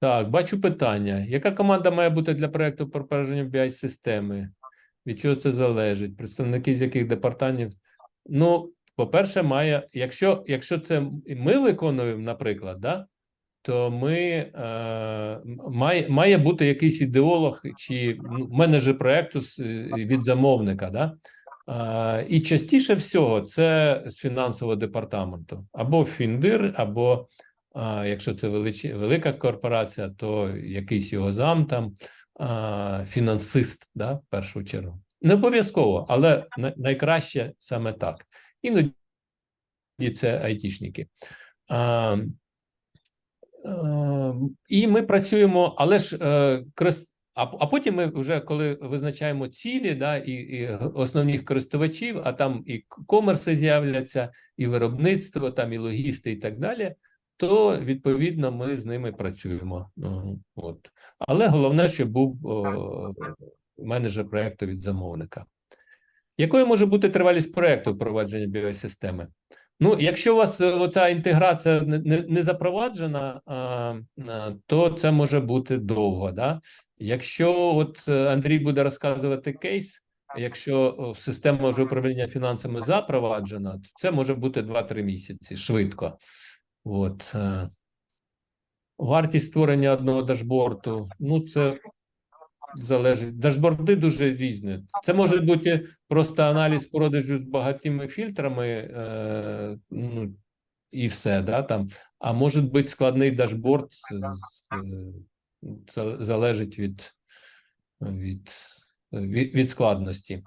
Так, бачу питання. Яка команда має бути для проекту про впровадження BI-системи? Від чого це залежить? Представники з яких департаментів? Ну, по-перше, має, якщо, якщо це ми виконуємо, наприклад, да, то ми е, має, має бути якийсь ідеолог чи менеджер проекту від замовника, да? Е, і частіше всього це з фінансового департаменту, або фіндир, або а, якщо це велич... велика корпорація, то якийсь його зам там, а, фінансист, да, в першу чергу. Не обов'язково, але найкраще саме так. Іноді це айтішники. А, е, і ми працюємо, але ж е, а, а потім ми вже коли визначаємо цілі, да, і, і основних користувачів, а там і комерси з'являться, і виробництво, там і логісти, і так далі то відповідно ми з ними працюємо. От. Але головне, щоб був о, менеджер проекту від замовника. Якою може бути тривалість проекту впровадження біосистеми? Ну, якщо у вас е, оця інтеграція не, запроваджена, а, то це може бути довго. Да? Якщо от е, Андрій буде розказувати кейс, якщо система вже управління фінансами запроваджена, то це може бути 2-3 місяці швидко. От. е, Вартість створення одного дашборту, ну це залежить. Дашборди дуже різні. Це може бути просто аналіз продажу з багатими фільтрами, е, ну, і все, да, там. А може бути складний дашборд, е, залежить від, від, від, від складності.